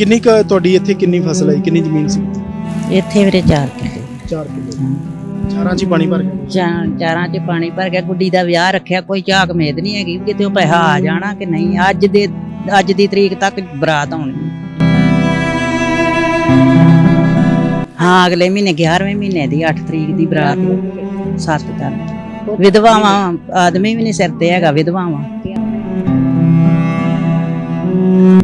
ਕਿੰਨੀ ਕੁ ਤੁਹਾਡੀ ਇੱਥੇ ਕਿੰਨੀ ਫਸਲ ਹੈ ਕਿੰਨੀ ਜ਼ਮੀਨ ਸੀ? ਇੱਥੇ ਵੀਰੇ 4 ਕਿੱਲੇ। 4 ਕਿੱਲੇ। ਚਾਰਾਂ 'ਚ ਹੀ ਪਾਣੀ ਭਰ ਗਿਆ। ਚਾਰ ਚਾਰਾਂ 'ਚ ਪਾਣੀ ਭਰ ਗਿਆ। ਗੁੱਡੀ ਦਾ ਵਿਆਹ ਰੱਖਿਆ ਕੋਈ ਝਾਕ ਮੇਦ ਨਹੀਂ ਹੈਗੀ ਕਿਤੇ ਉਹ ਪੈਸਾ ਆ ਜਾਣਾ ਕਿ ਨਹੀਂ। ਅੱਜ ਦੇ ਅੱਜ ਦੀ ਤਰੀਕ ਤੱਕ ਬਰਾਤ ਆਉਣੀ। ਹੈ। ਅਗਲੇ ਮਹੀਨੇ 11ਵੇਂ ਮਹੀਨੇ ਦੀ 8 ਤਰੀਕ ਦੀ ਬਰਾਤ। 7 ਦਾ ਵਿਧਵਾਵਾਂ ਆਦਮੀ ਵੀ ਨਹੀਂ ਸਿਰ ਤੇ ਹੈਗਾ ਵਿਧਵਾਵਾਂ।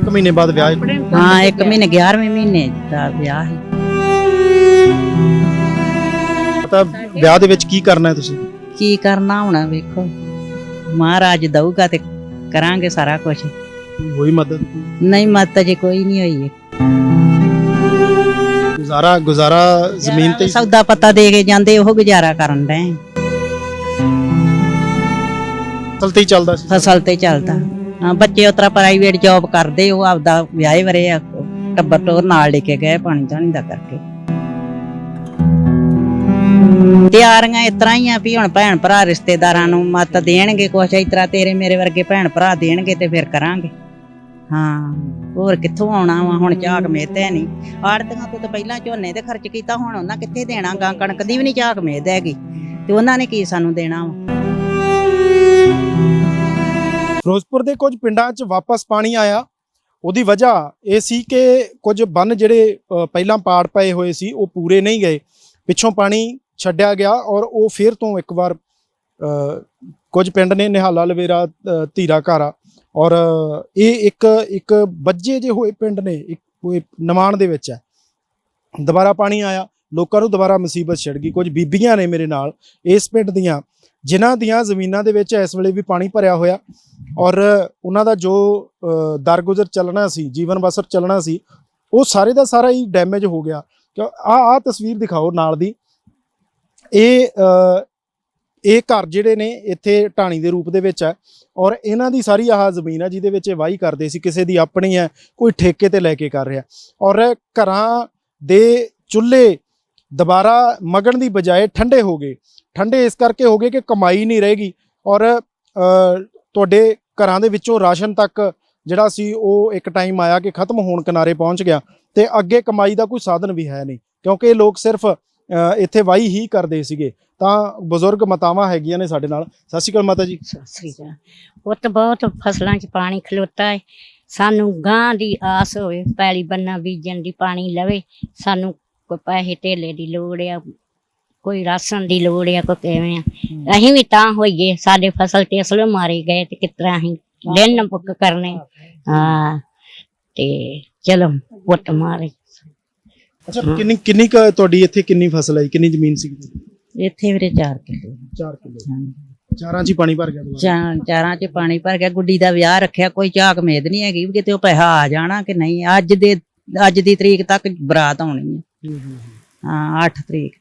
ਇੱਕ ਮਹੀਨੇ ਬਾਅਦ ਵਿਆਹ ਹੈ। ਹਾਂ ਇੱਕ ਮਹੀਨੇ 11ਵੇਂ ਮਹੀਨੇ ਦਾ ਵਿਆਹ ਹੈ। ਪਤਾ ਵਿਆਹ ਦੇ ਵਿੱਚ ਕੀ ਕਰਨਾ ਹੈ ਤੁਸੀਂ? ਕੀ ਕਰਨਾ ਹੁਣ ਵੇਖੋ। ਮਹਾਰਾਜ ਦਊਗਾ ਤੇ ਕਰਾਂਗੇ ਸਾਰਾ ਕੁਝ ਕੋਈ ਹੋਈ ਮਦਦ? ਨਹੀਂ ਮਤ ਜੇ ਕੋਈ ਨਹੀਂ ਹੋਈ। ਗੁਜ਼ਾਰਾ ਗੁਜ਼ਾਰਾ ਜ਼ਮੀਨ ਤੇ ਹੀ- ਸੌਦਾ ਪੱਤਾ ਦੇ ਕੇ ਜਾਂਦੇ ਉਹ ਗੁਜ਼ਾਰਾ ਕਰਨ ਦੇ ਫਸਲ ਤੇ ਹੀ ਚੱਲਦਾ ਸੀ? ਫਸਲ ਤੇ ਚੱਲਦਾ। ਹਾਂ, ਬੱਚੇ ਉਤਰਾ ਪ੍ਰਾਈਵੇਟ ਜੌਬ ਕਰਦੇ, ਉਹ ਆਪਦਾ ਵਿਆਹੇ ਵਰੇ ਆ, ਟੱਬਰ ਟੋਰ ਨਾਲ ਲੈ ਕੇ ਗਏ ਪਾਣੀ ਧਾਣੀ ਦਾ ਕਰਕੇ। ਤਿਆਰੀਆਂ ਇਸ ਤਰ੍ਹਾਂ ਹੀ ਆ ਵੀ ਹੁਣ ਭੈਣ ਭਰਾ ਰਿਸ਼ਤੇਦਾਰਾਂ ਨੂੰ ਮਤ ਦੇਣਗੇ ਕੁਛ, ਇਸ ਤਰ੍ਹਾਂ ਤੇਰੇ ਮੇਰੇ ਵਰਗੇ ਭੈਣ ਭਰਾ ਦੇਣਗੇ ਤੇ ਫਿਰ ਕਰਾਂਗੇ। ਹਾਂ, ਹੋਰ ਕਿੱਥੋਂ ਆਉਣਾ ਵਾ, ਹੁਣ ਝਾਕ ਮੇਤ ਹੈ ਨਹੀਂ। ਆੜਤੀਆਂ ਤੋਂ ਤਾਂ ਪਹਿਲਾਂ ਝੋਨੇ ਤੇ ਖਰਚ ਕੀਤਾ, ਹੁਣ ਉਹਨਾਂ ਕਿੱਥੇ ਦੇਣਾ ਗਾ? ਕਣਕ ਦੀ ਵੀ ਨਹੀਂ ਝਾਕ ਮੇਦ ਹੈਗੀ। ਤੇ ਉਹਨਾਂ ਨੇ ਕੀ ਸਾਨੂੰ ਦੇਣਾ ਵਾ? ਫਿਰੋਜ਼ਪੁਰ ਦੇ ਕੁਝ ਪਿੰਡਾਂ 'ਚ ਵਾਪਸ ਪਾਣੀ ਆਇਆ। ਉਹਦੀ ਵਜ੍ਹਾ ਇਹ ਸੀ ਕਿ ਕੁਝ ਬੰਨ ਜਿਹੜੇ ਪਹਿਲਾਂ ਪਾੜ ਪਏ ਹੋਏ ਸੀ, ਉਹ ਪੂਰੇ ਨਹੀਂ ਗਏ। ਪਿੱਛੋਂ ਪਾਣੀ ਛੱਡਿਆ ਗਿਆ ਔਰ ਉਹ ਫਿਰ ਤੋਂ ਇੱਕ ਵਾਰ ਕੁਝ ਪਿੰਡ ਨੇ ਨਿਹਾਲਾ ਲਵੇਰਾ ਧੀਰਾ ਘਾਰਾ ਔਰ ਇਹ ਇੱਕ ਇੱਕ ਬੱਜੇ ਜੇ ਹੋਏ ਪਿੰਡ ਨੇ, ਇੱਕ ਕੋਈ ਦੇ ਵਿੱਚ ਹੈ। ਦੁਬਾਰਾ ਪਾਣੀ ਆਇਆ, ਲੋਕਾਂ ਨੂੰ ਦੁਬਾਰਾ ਮੁਸੀਬਤ ਛਿੜ ਗਈ। ਕੁਝ ਬੀਬੀਆਂ ਨੇ ਮੇਰੇ ਨਾਲ ਇਸ ਪਿੰਡ ਦੀਆਂ ਜਿਨ੍ਹਾਂ ਦੀਆਂ ਜ਼ਮੀਨਾਂ ਦੇ ਵਿੱਚ ਇਸ ਵੇਲੇ ਵੀ ਪਾਣੀ ਭਰਿਆ ਹੋਇਆ ਔਰ ਉਹਨਾਂ ਦਾ ਜੋ ਦਰਗੁਜ਼ਰ ਚੱਲਣਾ ਸੀ, ਜੀਵਨ ਬਸਰ ਚੱਲਣਾ ਸੀ, ਉਹ ਸਾਰੇ ਦਾ ਸਾਰਾ ਹੀ ਡੈਮੇਜ ਹੋ ਗਿਆ। ਕਿ ਆ ਆ ਤਸਵੀਰ ਦਿਖਾਓ ਨਾਲ ਦੀ। ਇਹ ਇਹ ਘਰ ਜਿਹੜੇ ਨੇ, ਇੱਥੇ ਢਾਣੀ ਦੇ ਰੂਪ ਦੇ ਵਿੱਚ ਹੈ ਔਰ ਇਹਨਾਂ ਦੀ ਸਾਰੀ ਆਹ ਜ਼ਮੀਨ ਹੈ, ਜਿਹਦੇ ਵਿੱਚ ਇਹ ਵਾਹੀ ਕਰਦੇ ਸੀ, ਕਿਸੇ ਦੀ ਆਪਣੀ ਹੈ, ਕੋਈ ਠੇਕੇ ਤੇ ਲੈ ਕੇ ਕਰ ਰਿਹਾ। ਔਰ ਘਰਾਂ ਦੇ ਚੁੱਲ੍ਹੇ ਦੁਬਾਰਾ ਮਗਣ ਦੀ ਬਜਾਏ ਠੰਡੇ ਹੋ ਗਏ। ਠੰਡੇ ਇਸ ਕਰਕੇ ਹੋ ਗਏ ਕਿ ਕਮਾਈ ਨਹੀਂ ਰਹੇਗੀ ਔਰ ਤੁਹਾਡੇ ਘਰਾਂ ਦੇ ਵਿੱਚੋਂ ਰਾਸ਼ਨ ਤੱਕ ਜਿਹੜਾ ਸੀ ਉਹ ਇੱਕ ਟਾਈਮ ਆਇਆ ਕਿ ਖਤਮ ਹੋਣ ਕਿਨਾਰੇ ਪਹੁੰਚ ਗਿਆ ਤੇ ਅੱਗੇ ਕਮਾਈ ਦਾ ਕੋਈ ਸਾਧਨ ਵੀ ਹੈ ਨਹੀਂ। ਕਿਉਂਕਿ ਇਹ ਲੋਕ ਸਿਰਫ ਅ, ਇੱਥੇ ਵਾਹੀ ਹੀ ਕਰਦੇ ਸੀਗੇ। ਤਾਂ ਬਜ਼ੁਰਗ ਮਾਤਾਵਾਂ ਹੈਗੀਆਂ ਨੇ ਸਾਡੇ ਨਾਲ। ਸਤਿ ਸ਼੍ਰੀ ਅਕਾਲ ਮਾਤਾ ਜੀ। ਸਤਿ ਸ੍ਰੀ ਅਕਾਲ। ਪੁੱਤ ਬਹੁਤ ਫਸਲਾਂ 'ਚ ਪਾਣੀ ਖਲੋਤਾ ਹੈ ਸਾਨੂੰ ਗਾਂ ਦੀ ਆਸ ਹੋਵੇ ਪੈਲੀ ਬੰਨਾ ਬੀਜਣ ਦੀ ਪਾਣੀ ਲਵੇ ਸਾਨੂੰ ਕੋਈ ਪੈਸੇ ਧੇਲੇ ਦੀ ਲੋੜ ਆ ਕੋਈ ਰਾਸ਼ਨ ਦੀ ਲੋੜ ਆ ਕੋਈ ਕਿਵੇਂ ਆ। ਅਸੀਂ ਵੀ ਤਾਂ ਹੋਈਏ ਸਾਡੇ ਫਸਲ ਤੇ ਅਸਲ ਮਾਰੇ ਗਏ ਤੇ ਕਿਸ ਤਰ੍ਹਾਂ ਅਸੀਂ ਦਿਨ ਬੁੱਕ ਕਰਨੇ। ਹਾਂ ਤੇ ਚਲੋ ਪੁੱਤ ਮਾਰੇ। ਅੱਛਾ ਕਿੰਨੀ ਕਿੰਨੀ ਕੁ ਤੁਹਾਡੀ ਇੱਥੇ ਕਿੰਨੀ ਫਸਲ ਹੈ ਕਿੰਨੀ ਜ਼ਮੀਨ ਸੀ ਇੱਥੇ ਵੀਰੇ 4 ਕਿੱਲੇ। 4 ਕਿਲੋ। ਚਾਰਾਂ 'ਚ ਹੀ ਪਾਣੀ ਭਰ ਗਿਆ ਦੁਬਾਰਾ। ਚਾਰ ਚਾਰਾਂ 'ਚ ਪਾਣੀ ਭਰ ਗਿਆ। ਗੁੱਡੀ ਦਾ ਵਿਆਹ ਰੱਖਿਆ ਕੋਈ ਝਾਕ ਮੇਦ ਨਹੀਂ ਹੈਗੀ ਕਿਤੇ ਉਹ ਪੈਸਾ ਆ ਜਾਣਾ ਕਿ ਨਹੀਂ। ਅੱਜ ਦੇ ਅੱਜ ਦੀ ਤਰੀਕ ਤੱਕ ਬਰਾਤ ਆਉਣੀ ਹੈ ਹੂੰ, ਹੂੰ, ਹੂੰ। ਹਾਂ 8 ਤਰੀਕ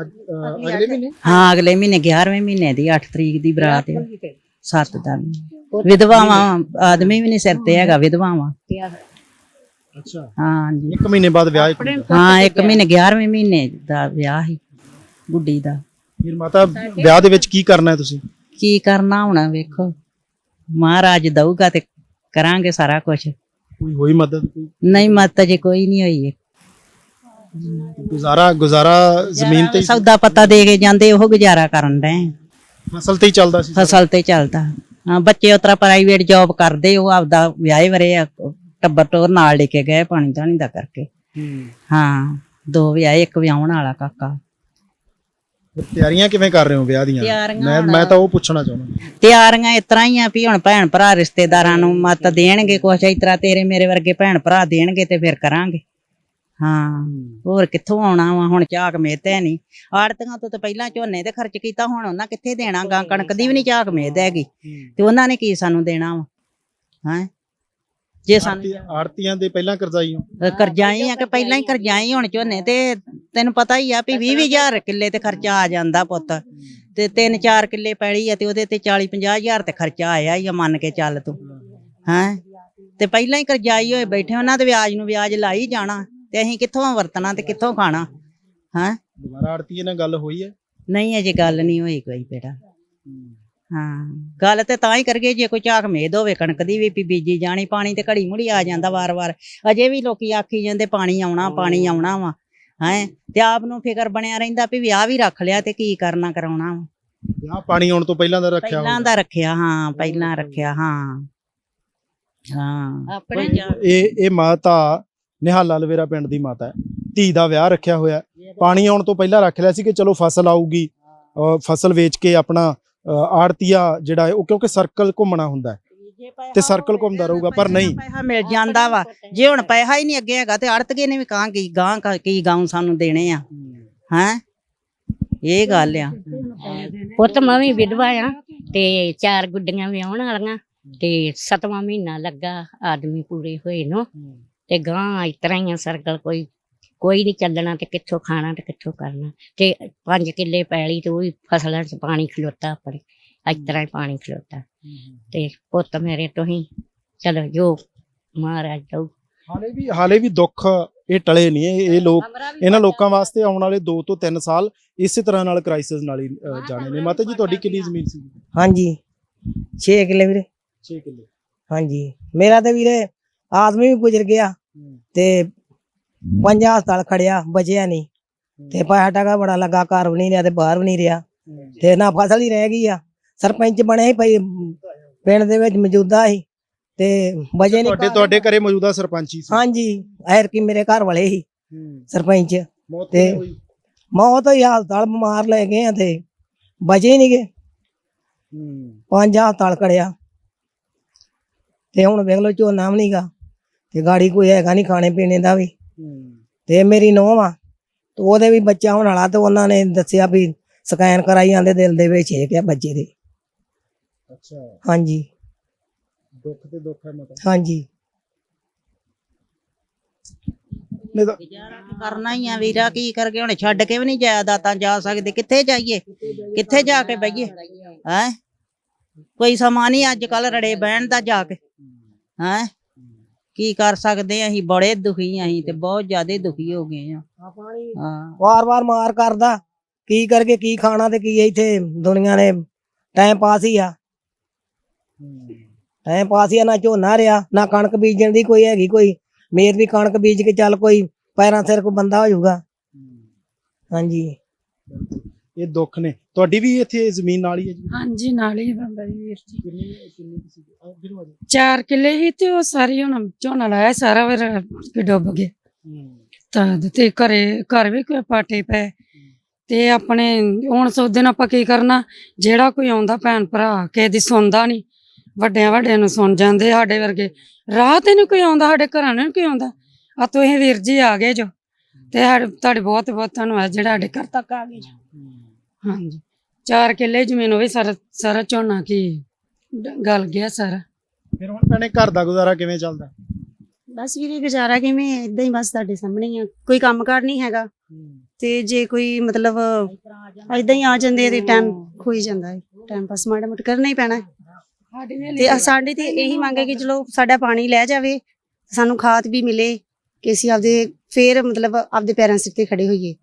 ਅੱਜ, ਅ, ਅਗਲੇ ਮਹੀਨੇ? ਹਾਂ ਅਗਲੇ ਮਹੀਨੇ 11ਵੇਂ ਮਹੀਨੇ ਦੀ 8 ਤਰੀਕ ਦੀ ਬਰਾਤ ਹੈ 7 ਦਾ ਵਿਧਵਾਵਾਂ ਆਦਮੀ ਵੀ ਨਹੀਂ ਸਿਰ ਤੇ ਹੈਗਾ ਵਿਧਵਾਵਾਂ। ਅੱਛਾ। ਹਾਂ ਜੀ। ਇੱਕ ਮਹੀਨੇ ਬਾਅਦ ਵਿਆਹ ਹੈ ਹਾਂ ਇੱਕ ਮਹੀਨੇ 11ਵੇਂ ਮਹੀਨੇ ਦਾ ਵਿਆਹ ਹੈ ਗੁੱਡੀ ਦਾ। ਫਿਰ ਮਾਤਾ ਵਿਆਹ ਦੇ ਵਿੱਚ ਕੀ ਕਰਨਾ ਹੈ ਤੁਸੀਂ? ਕੀ ਕਰਨਾ ਹੁਣ ਵੇਖੋ। ਮਹਾਰਾਜ ਦਊਗਾ ਤੇ ਕਰਾਂਗੇ ਸਾਰਾ ਕੁਝ ਕੋਈ ਹੋਈ ਮਦਦ? ਕੋਈ ਨਹੀਂ ਮਤ ਜੇ ਕੋਈ ਨਹੀਂ ਹੋਈ। ਹੈ। ਗੁਜ਼ਾਰਾ ਗੁਜ਼ਾਰਾ ਜ਼ਮੀਨ ਤੇ ਹੀ- ਸੌਦਾ ਪੱਤਾ ਦੇ ਕੇ ਜਾਂਦੇ ਉਹ ਗੁਜ਼ਾਰਾ ਕਰਨ ਦੇ। ਫਸਲ ਤੇ ਹੀ ਚੱਲਦਾ ਸੀ ਫਸਲ ਤੇ ਚੱਲਦਾ। ਹਾਂ ਬੱਚੇ ਉਤਰਾ ਪ੍ਰਾਈਵੇਟ ਜੌਬ ਕਰਦੇ ਉਹ ਆਪਦਾ ਵਿਆਹੇ ਵਰੇ ਆ ਟੱਬਰ ਟੋਰ ਨਾਲ ਲੈ ਕੇ ਗਏ ਪਾਣੀ ਧਾਣੀ ਦਾ ਕਰਕੇ। ਹੂੰ। ਹਾਂ ਦੋ ਵਿਆਹੇ ਇੱਕ ਵਿਆਹਣ ਵਾਲਾ ਕਾਕਾ। ਫਿਰ ਤਿਆਰੀਆਂ ਕਿਵੇਂ ਕਰ ਰਹੇ ਹੋ ਵਿਆਹ ਦੀਆਂ? ਤਿਆਰੀਆਂ ਮੈਂ ਮੈਂ ਤਾਂ ਉਹ ਪੁੱਛਣਾ ਚਾਹੁੰਦਾ। ਤਿਆਰੀਆਂ ਇਸ ਤਰ੍ਹਾਂ ਹੀ ਆ ਵੀ ਹੁਣ ਭੈਣ ਭਰਾ ਰਿਸ਼ਤੇਦਾਰਾਂ ਨੂੰ ਮਤ ਦੇਣਗੇ ਕੁਛ ਇਸ ਤਰ੍ਹਾਂ ਤੇਰੇ ਮੇਰੇ ਵਰਗੇ ਭੈਣ ਭਰਾ ਦੇਣਗੇ ਤੇ ਫਿਰ ਕਰਾਂਗੇ। ਹਾਂ। ਹੋਰ ਕਿੱਥੋਂ ਆਉਣਾ ਵਾ? ਹੁਣ ਝਾਕ ਹੈ ਨਹੀਂ ਆੜਤੀਆਂ ਤੋਂ ਤਾਂ ਪਹਿਲਾਂ ਝੋਨੇ ਤੇ ਖਰਚ ਕੀਤਾ ਹੁਣ ਉਹਨਾਂ ਕਿੱਥੇ ਦੇਣਾ? ਗਾ ਕਣਕ ਦੀ ਵੀ ਨਹੀਂ ਝਾਕ ਮੇਦ ਹੈਗੀ। ਤੇ ਉਹਨਾਂ ਨੇ ਕੀ ਸਾਨੂੰ ਦੇਣਾ ਵਾ? ਹੈ? ਜੇ ਸਾਨੂੰ ਆੜਤੀ- ਆੜਤੀਆਂ ਦੇ ਪਹਿਲਾਂ ਕਰਜ਼ਾਈ ਹੋ। ਕਰਜ਼ਾਈ ਆ ਕਿ ਪਹਿਲਾਂ ਹੀ ਕਰਜ਼ਾਈ ਹੁਣ ਝੋਨੇ ਤੇ ਤੈਨੂੰ ਪਤਾ ਹੀ ਆ ਵੀ 20000 ਕਿੱਲੇ ਤੇ ਖਰਚਾ ਆ ਜਾਂਦਾ ਪੁੱਤ। ਤੇ 3-4 ਕਿੱਲੇ ਪੈਲੀ ਆ ਤੇ ਉਹਦੇ ਤੇ 40-50000 ਤੇ ਖਰਚਾ ਆਇਆ ਹੀ ਆ ਮੰਨ ਕੇ ਚੱਲ ਤੂੰ। ਹੈ? ਤੇ ਪਹਿਲਾਂ ਹੀ ਕਰਜ਼ਾਈ ਹੋਏ ਬੈਠੇ ਉਹਨਾਂ ਦੇ ਵਿਆਜ ਨੂੰ ਵਿਆਜ ਲਾਈ ਜਾਣਾ। ਤੇ ਅਸੀਂ ਕਿੱਥੋਂ ਵਰਤਣਾ ਤੇ ਕਿੱਥੋਂ ਖਾਣਾ? ਹੈ? ਦੁਬਾਰਾ ਆੜਤੀਏ ਨਾਲ ਗੱਲ ਹੋਈ ਹੈ? ਨਹੀਂ ਅਜੇ ਗੱਲ ਨਹੀਂ ਹੋਈ ਕੋਈ ਬੇਟਾ। ਹਾਂ ਗੱਲ ਤੇ ਤਾਂ ਹੀ ਕਰਗੇ ਜੇ ਕੋਈ ਝਾਕ ਮੇਦ ਹੋਵੇ ਕਣਕ ਦੀ ਵੀ ਬੀਜੀ ਜਾਣੀ ਪਾਣੀ ਤੇ ਘੜੀ ਮੁੜੀ ਆ ਜਾਂਦਾ ਵਾਰ-ਵਾਰ। ਅਜੇ ਵੀ ਲੋਕੀ ਆਖੀ ਜਾਂਦੇ ਪਾਣੀ ਆਉਣਾ ਪਾਣੀ ਆਉਣਾ ਵਾ ਹੈ? ਤੇ ਆਪ ਨੂੰ ਫਿਕਰ ਬਣਿਆ ਰਹਿੰਦਾ ਵੀ ਵਿਆਹ ਵੀ ਰੱਖ ਲਿਆ ਤੇ ਕੀ ਕਰਨਾ ਕਰਾਉਣਾ ਵਾ। ਆ ਪਾਣੀ ਆਉਣ ਤੋਂ ਪਹਿਲਾਂ ਦਾ ਰੱਖਿਆ ਪਹਿਲਾਂ। ਦਾ ਰੱਖਿਆ ਹਾਂ ਪਹਿਲਾਂ ਰੱਖਿਆ ਹਾਂ। ਹਾਂ। ਆਪਣੇ ਇਹ ਇਹ ਮਾਤਾ ਨਿਹਾਲਾ ਲਵੇਰਾ ਪਿੰਡ ਦੀ ਮਾਤਾ ਹੈ। ਧੀ ਦਾ ਵਿਆਹ ਰੱਖਿਆ ਹੋਇਆ ਪਾਣੀ ਆਉਣ ਤੋਂ ਪਹਿਲਾਂ ਰੱਖ ਲਿਆ ਸੀ ਕਿ ਚਲੋ ਫਸਲ ਆਊਗੀ। ਫਸਲ ਵੇਚ ਕੇ ਆਪਣਾ ਆੜਤੀਆ ਜਿਹੜਾ ਹੈ ਉਹ ਕਿਉਂਕਿ ਸਰਕਲ ਘੁੰਮਣਾ ਹੁੰਦਾ ਹੈ। ਤੇ ਸਰਕਲ ਘੁੰਮਦਾ ਰਹੂਗਾ, ਪਰ ਨਹੀਂ। ਪੈਸਾ ਮਿਲ ਜਾਂਦਾ ਵਾ ਜੇ ਹੁਣ ਪੈਸਾ ਹੀ ਨਹੀਂ ਅੱਗੇ ਹੈਗਾ ਤੇ ਆੜਤਗੇ ਨੇ ਵੀ ਕਾਂ ਕੀ ਗਾਂ ਕੀ ਗਾਉਂ ਸਾਨੂੰ ਦੇਣੇ ਆ। ਹੈਂ? ਇਹ ਗੱਲ ਆ। ਪੁੱਤ ਮੈਂ ਵੀ ਵਿਧਵਾ ਆ ਤੇ ਚਾਰ ਗੁੱਡੀਆਂ ਵਿਆਹਣ ਵਾਲੀਆਂ ਤੇ ਸਤਵਾਂ ਮਹੀਨਾ ਲੱਗਾ ਆਦਮੀ ਪੂਰੇ ਹੋਏ ਨੂੰ। ਤੇ ਗਾਂ ਇਸ ਤਰ੍ਹਾਂ ਹੀ ਆ ਸਰਕਲ ਕੋਈ ਕੋਈ ਨਹੀਂ ਚੱਲਣਾ ਤੇ ਕਿੱਥੋਂ ਖਾਣਾ ਤੇ ਕਿੱਥੋਂ ਕਰਨਾ। ਤੇ ਪੰਜ ਕਿੱਲੇ ਪੈਲੀ ਤੇ ਉਹ ਵੀ ਫਸਲਾਂ 'ਚ ਪਾਣੀ ਖਲੋਤਾ ਆਪਣੇ ਇਸ ਤਰ੍ਹਾਂ ਹੀ ਪਾਣੀ ਖਲੋਤਾ। ਤੇ ਪੁੱਤ ਮੇਰੇ ਤੋਂ ਹੀ ਚਲੋ ਜੋ ਮਹਾਰਾਜ ਦਊ। ਹਾਲੇ ਵੀ ਹਾਲੇ ਵੀ ਦੁੱਖ ਇਹ ਟਲੇ ਨਹੀਂ ਇਹ ਇਹ ਲੋਕ ਇਹਨਾਂ ਲੋਕਾਂ ਵਾਸਤੇ ਆਉਣ ਵਾਲੇ 2 ਤੋਂ 3 ਸਾਲ ਇਸੇ ਤਰ੍ਹਾਂ ਨਾਲ ਕ੍ਰਾਈਸਿਸ ਨਾਲ ਹੀ ਜਾਣੇ ਨੇ। ਮਾਤਾ ਜੀ ਤੁਹਾਡੀ ਕਿੰਨੀ ਜ਼ਮੀਨ ਸੀ? ਹਾਂਜੀ। 6 ਕਿੱਲੇ ਵੀਰੇ। 6 ਕਿੱਲੇ। ਹਾਂਜੀ। ਮੇਰਾ ਤੇ ਵੀਰੇ ਆਦਮੀ ਵੀ ਗੁਜ਼ਰ ਗਿਆ। ਤੇ ਪੰਜਾਂ ਹਸਪਤਾਲ ਖੜਿਆ ਬਚਿਆ ਨਹੀਂ ਤੇ ਪੈਸਾ ਟਕਾ ਬੜਾ ਲੱਗਾ ਘਰ ਵੀ ਨਹੀਂ ਰਿਹਾ ਤੇ ਬਾਹਰ ਵੀ ਨਹੀਂ ਰਿਹਾ। ਤੇ ਨਾ ਫਸਲ ਹੀ ਰਹਿ ਗਈ ਆ। ਸਰਪੰਚ ਬਣੇ ਸੀ ਭਾਈ ਪਿੰਡ ਦੇ ਵਿੱਚ ਮੌਜੂਦਾ ਸੀ। ਤੇ ਬਜੇ ਨਹੀਂ ਤੁਹਾਡੇ ਤੁਹਾਡੇ ਘਰੇ ਮੌਜੂਦਾ ਸਰਪੰਚੀ ਸੀ। ਹਾਂਜੀ ਐਰ ਕੀ ਮੇਰੇ ਘਰ ਵਾਲੇ ਸੀ। ਹੂੰ। ਸਰਪੰਚ। ਤੇ- ਮੌਤ ਹੋਈ ਹਸਪਤਾਲ ਬਿਮਾਰ ਲੈ ਗਏ ਆ ਤੇ ਬਚੇ ਹੀ ਨਹੀਂ ਗਏ ਹੂੰ। ਪੰਜ ਹਸਪਤਾਲ ਖੜਿਆ। ਤੇ ਹੁਣ ਵੇਖ ਲਓ ਝੋਨਾ ਵੀ ਨਹੀਂਗਾ ਤੇ ਗਾੜੀ ਕੋਈ ਹੈਗਾ ਨਹੀਂ ਖਾਣੇ ਪੀਣੇ ਦਾ ਵੀ। ਹੂੰ। ਤੇ ਮੇਰੀ ਨੂੰਹ ਆ ਤੇ ਉਹਦੇ ਵੀ ਬੱਚਾ ਹੋਣ ਵਾਲਾ ਤੇ ਉਹਨਾਂ ਨੇ ਦੱਸਿਆ ਵੀ ਸਕੈਨ ਕਰਾਈ ਜਾਂਦੇ ਦਿਲ ਦੇ ਵਿੱਚ ਛੇਕ ਆ ਬੱਚੇ ਦੇ। ਅੱਛਾ। ਹਾਂਜੀ। ਦੁੱਖ ਤੇ ਦੁੱਖ ਹੈ ਮਤਾ ਹਾਂਜੀ। ਨਹੀਂ ਤਾਂ ਤੇ ਕਰਨਾ ਹੀ ਆ ਵੀਰਾ ਕੀ ਕਰਕੇ ਹੁਣ ਛੱਡ ਕੇ ਵੀ ਨਹੀਂ ਜਾਇਦਾਦਾਂ ਜਾ ਸਕਦੇ। ਕਿੱਥੇ ਜਾਈਏ? ਕਿੱਥੇ ਜਾ ਕੇ ਬਈਏ ਹੈ? ਕੋਈ ਸਮਾਂ ਨਹੀਂ ਅੱਜ ਕੱਲ ਰੜੇ ਬਹਿਣ ਦਾ ਜਾ ਕੇ। ਹੈ? ਕੀ ਕਰ ਸਕਦੇ ਆ? ਅਸੀਂ ਬੜੇ ਦੁਖੀ ਆ ਅਸੀਂ ਤੇ ਬਹੁਤ ਜ਼ਿਆਦਾ ਦੁਖੀ ਹੋ ਗਏ ਆ। ਹਾਂ। ਵਾਰ-ਵਾਰ ਮਾਰ ਕਰਦਾ। ਕੀ ਕਰਕੇ ਕੀ ਖਾਣਾ ਤੇ ਕੀ ਇੱਥੇ ਦੁਨੀਆ ਨੇ ਟਾਈਮ ਪਾਸ ਹੀ ਆ। ਟਾਈਮ ਪਾਸ ਹੀ ਆ ਨਾ ਝੋਨਾ ਰਿਆ ਨਾ ਕਣਕ ਬੀਜਣ ਦੀ ਕੋਈ ਹੈਗੀ ਕੋਈ। ਮੇਰ ਵੀ ਕਣਕ ਬੀਜ ਕੇ ਚੱਲ ਕੋਈ ਪੈਰਾਂ ਸਿਰ ਕੋ ਬੰਦਾ ਹੋ ਜਾਊਗਾ। ਹਾਂਜੀ। ਇਹ ਦੁੱਖ ਨੇ। ਤੁਹਾਡੀ ਵੀ ਇੱਥੇ ਜ਼ਮੀਨ ਨਾਲ ਹੀ ਹੈ ਜੀ? ਹਾਂਜੀ ਨਾਲ ਹੀ ਬੰਦਾ ਜੀ ਵੀਰ ਜੀ। ਕਿੰਨੀ ਕਿੰਨੀ ਆਹ ਫਿਰ। ਚਾਰ ਕਿੱਲੇ ਸੀ ਤੇ ਉਹ ਸਾਰੀ ਹੁਣ ਝੋਨਾ ਲਾਇਆ ਸਾਰਾ ਫਿਰ ਕਿ ਡੁੱਬ ਗਿਆ। ਤਾਂ ਤੇ ਘਰੇ ਘਰ ਵੀ ਕੋਈ ਪਾਟੇ ਪਏ। ਤੇ ਆਪਣੇ ਹੁਣ ਸੋਚਦੇ ਨੇ ਆਪਾਂ ਕੀ ਕਰਨਾ ਜਿਹੜਾ ਕੋਈ ਆਉਂਦਾ ਭੈਣ ਭਰਾ ਕਿਸੇ ਦੀ ਸੁਣਦਾ ਨਹੀਂ ਵੱਡਿਆਂ ਵੱਡਿਆਂ ਨੂੰ ਸੁਣ ਜਾਂਦੇ ਸਾਡੇ ਵਰਗੇ। ਰਾਹ ਤੇ ਨਹੀਂ ਕੋਈ ਆਉਂਦਾ ਸਾਡੇ ਘਰਾਂ ਨੂੰ ਕੋਈ ਆਉਂਦਾ। ਆ ਤੁਸੀਂ ਵੀਰ ਜੀ ਆ ਗਏ ਜੋ। ਤੇ ਤੁਹਾਡੇ ਬਹੁਤ ਬਹੁਤ ਧੰਨਵਾਦ ਜਿਹੜਾ ਸਾਡੇ ਘਰ ਤੱਕ ਆ ਗਏ ਜੋ। ਹਾਂਜੀ। ਚਾਰ ਕਿੱਲੇ ਜ਼ਮੀਨ ਹੋਵੇ ਸਾਰਾ ਸਾਰਾ ਝੋਨਾ ਕੀ ਗਲ ਗਿਆ ਸਾਰਾ। ਫਿਰ ਹੁਣ ਭੈਣੇ ਘਰ ਦਾ ਗੁਜ਼ਾਰਾ ਕਿਵੇਂ ਚੱਲਦਾ? ਬਸ ਵੀਰੇ ਗੁਜ਼ਾਰਾ ਕਿਵੇਂ ਇਦਾਂ ਹੀ ਬਸ ਤੁਹਾਡੇ ਸਾਹਮਣੇ ਹੀ ਆ। ਕੋਈ ਕੰਮਕਾਰ ਨਹੀਂ ਹੈਗਾ। ਤੇ ਜੇ ਕੋਈ ਮਤਲਬ ਇਦਾਂ ਹੀ ਆ ਜਾਂਦੇ ਤੇ ਟਾਈਮ ਖੋਈ ਜਾਂਦਾ ਹੈ। ਟਾਈਮ ਪਾਸ ਮਾੜਾ ਮੋਟਾ ਕਰਨਾ ਹੀ ਪੈਣਾ ਹੈ। ਤੇ ਸਾਡੀ ਤੇ ਇਹੀ ਮੰਗ ਹੈ ਕਿ ਚਲੋ ਸਾਡਾ ਪਾਣੀ ਲੈ ਜਾਵੇ ਸਾਨੂੰ ਖਾਦ ਵੀ ਮਿਲੇ ਕਿ ਅਸੀਂ ਆਪਦੇ ਫੇਰ ਮਤਲਬ ਆਪਦੇ ਪੈਰਾਂ ਸਿਰ ਤੇ ਖੜੇ ਹੋਈਏ।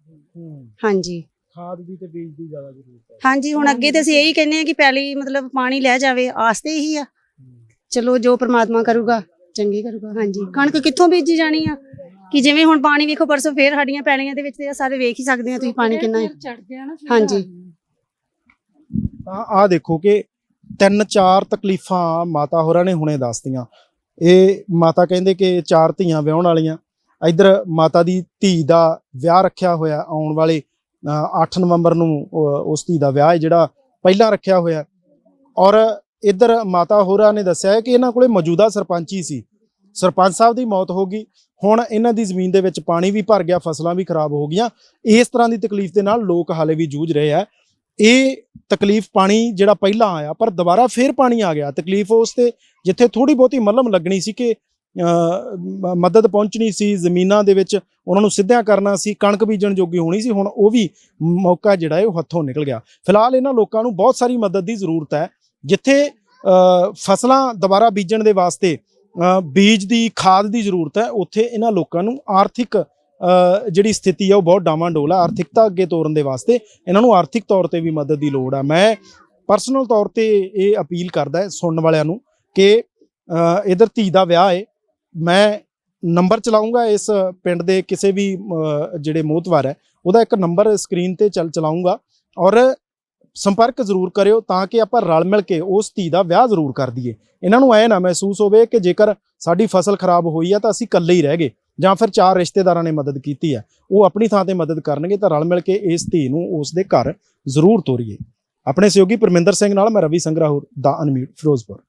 ਹਾਂਜੀ। ਖਾਦ ਦੀ ਤੇ ਬੀਜ ਦੀ ਜ਼ਿਆਦਾ ਜ਼ਰੂਰਤ ਹੈ। ਹਾਂਜੀ ਹੁਣ ਅੱਗੇ ਤੇ ਅਸੀਂ ਇਹੀ ਕਹਿੰਦੇ ਆ ਕਿ ਪਹਿਲੀ ਮਤਲਬ ਪਾਣੀ ਲੈ ਜਾਵੇ ਆਸਤੇ ਹੀ ਆ। ਚਲੋ ਜੋ ਪ੍ਰਮਾਤਮਾ ਕਰੂਗਾ ਚੰਗੀ ਕਰੂਗਾ ਹਾਂਜੀ। ਕਣਕ ਕਿੱਥੋਂ ਬੀਜੀ ਜਾਣੀ ਆ? ਕਿ ਜਿਵੇਂ ਹੁਣ ਪਾਣੀ ਵੇਖੋ ਪਰਸੋਂ ਫੇਰ ਸਾਡੀਆਂ ਪੈਲੀਆਂ ਦੇ ਵਿੱਚ ਤੇ ਸਾਰੇ ਵੇਖ ਹੀ ਸਕਦੇ ਆ ਤੁਸੀਂ ਪਾਣੀ ਕਿੰਨਾ ਹੈ। ਹਾਂਜੀ। ਤਾਂ ਆ ਦੇਖੋ ਕਿ ਤਿੰਨ ਚਾਰ ਤਕਲੀਫਾਂ ਮਾਤਾ ਹੋਰਾਂ ਨੇ ਹੁਣੇ ਦੱਸਤੀਆਂ। ਇਹ ਮਾਤਾ ਕਹਿੰਦੇ ਕਿ ਚਾਰ ਧੀਆਂ ਵਿਆਹਣ ਵਾਲੀਆਂ। ਇਧਰ ਮਾਤਾ ਦੀ ਧੀ ਦਾ ਵਿਆਹ ਰੱਖਿਆ ਹੋਇਆ ਆਉਣ ਵਾਲੇ 8 ਨਵੰਬਰ ਨੂੰ ਉਸ ਧੀ ਦਾ ਵਿਆਹ ਹੈ, ਜਿਹੜਾ ਪਹਿਲਾਂ ਰੱਖਿਆ ਹੋਇਆ ਔਰ ਇੱਧਰ ਮਾਤਾ ਹੋਰਾਂ ਨੇ ਦੱਸਿਆ ਹੈ ਕਿ ਇਹਨਾਂ ਕੋਲੇ ਮੌਜੂਦਾ ਸਰਪੰਚੀ ਸੀ। ਸਰਪੰਚ ਸਾਹਿਬ ਦੀ ਮੌਤ ਹੋ ਗਈ। ਹੁਣ ਇਹਨਾਂ ਦੀ ਜ਼ਮੀਨ ਦੇ ਵਿੱਚ ਪਾਣੀ ਵੀ ਭਰ ਗਿਆ, ਫਸਲਾਂ ਵੀ ਖਰਾਬ ਹੋ ਗਈਆਂ। ਇਸ ਤਰ੍ਹਾਂ ਦੀ ਤਕਲੀਫ ਦੇ ਨਾਲ ਲੋਕ ਹਾਲੇ ਵੀ ਜੂਝ ਰਹੇ ਆ ਇਹ ਤਕਲੀਫ ਪਾਣੀ ਜਿਹੜਾ ਪਹਿਲਾਂ ਆਇਆ, ਪਰ ਦੁਬਾਰਾ ਫੇਰ ਪਾਣੀ ਆ ਗਿਆ। ਤਕਲੀਫ ਉਸ ਤੇ ਜਿੱਥੇ ਥੋੜੀ ਬਹੁਤੀ ਮੱਲਮ ਲੱਗਣੀ ਸੀ ਕਿ ਮਦਦ ਪਹੁੰਚਣੀ ਸੀ, ਜ਼ਮੀਨਾਂ ਦੇ ਵਿੱਚ ਉਹਨਾਂ ਨੂੰ ਸਿੱਧਿਆਂ ਕਰਨਾ ਸੀ, ਕਣਕ ਬੀਜਣ ਜੋਗੀ ਹੋਣੀ ਸੀ, ਹੁਣ ਉਹ ਵੀ ਮੌਕਾ ਜਿਹੜਾ ਹੈ ਉਹ ਹੱਥੋਂ ਨਿਕਲ ਗਿਆ। ਫਿਲਹਾਲ ਇਹਨਾਂ ਲੋਕਾਂ ਨੂੰ ਬਹੁਤ ਸਾਰੀ ਮਦਦ ਦੀ ਜ਼ਰੂਰਤ ਹੈ, ਜਿੱਥੇ ਫਸਲਾਂ ਦੁਬਾਰਾ ਬੀਜਣ ਦੇ ਵਾਸਤੇ ਬੀਜ ਦੀ, ਖਾਦ ਦੀ ਜ਼ਰੂਰਤ ਹੈ, ਉੱਥੇ ਇਹਨਾਂ ਲੋਕਾਂ ਨੂੰ ਆਰਥਿਕ ਜਿਹੜੀ ਸਥਿਤੀ ਆ ਉਹ ਬਹੁਤ ਡਾਵਾਂਡੋਲ ਹੈ, ਆਰਥਿਕਤਾ ਅੱਗੇ ਤੋਰਨ ਦੇ ਵਾਸਤੇ ਇਹਨਾਂ ਨੂੰ ਆਰਥਿਕ ਤੌਰ ਤੇ ਵੀ ਮਦਦ ਦੀ ਲੋੜ ਆ ਮੈਂ ਪਰਸਨਲ ਤੌਰ ਤੇ ਇਹ ਅਪੀਲ ਕਰਦਾ ਸੁਣਨ ਵਾਲਿਆਂ ਨੂੰ ਕਿ ਇਧਰ ਧੀ ਦਾ ਵਿਆਹ ਹੈ ਮੈਂ ਨੰਬਰ ਚਲਾਉਂਗਾ ਇਸ ਪਿੰਡ ਦੇ ਕਿਸੇ ਵੀ ਅਹ, ਜਿਹੜੇ ਮੋਹਤਵਾਰ ਹੈ ਉਹਦਾ ਇੱਕ ਨੰਬਰ ਸਕਰੀਨ ਤੇ ਚੱਲ ਚਲਾਉਂਗਾ ਔਰ ਸੰਪਰਕ ਜ਼ਰੂਰ ਕਰਿਓ ਤਾਂ ਕਿ ਆਪਾਂ ਰਲ ਮਿਲ ਕੇ ਉਸ ਧੀ ਦਾ ਵਿਆਹ ਜ਼ਰੂਰ ਕਰ ਦਈਏ। ਇਹਨਾਂ ਨੂੰ ਐ ਨਾ ਮਹਿਸੂਸ ਹੋਵੇ ਕਿ ਜੇਕਰ ਸਾਡੀ ਫਸਲ ਖਰਾਬ ਹੋਈ ਆ ਤਾਂ ਅਸੀਂ ਇਕੱਲੇ ਹੀ ਰਹਿ ਗਏ ਜਾਂ ਫਿਰ ਚਾਰ ਰਿਸ਼ਤੇਦਾਰਾਂ ਨੇ ਮਦਦ ਕੀਤੀ ਹੈ। ਉਹ ਆਪਣੀ ਥਾਂ ਤੇ ਮਦਦ ਕਰਨਗੇ ਤਾਂ ਰਲ ਮਿਲ ਕੇ ਇਸ ਧੀ ਨੂੰ ਉਸ ਦੇ ਘਰ ਜ਼ਰੂਰ ਤੋਰੀਏ। ਆਪਣੇ ਸਹਿਯੋਗੀ ਪਰਮਿੰਦਰ ਸਿੰਘ ਨਾਲ ਮੈਂ ਰਵੀ ਸੰਗਰਾਹੁਰ ਦਾ ਅਨਮਿਊਟ ਫਿਰੋਜ਼ਪੁਰ।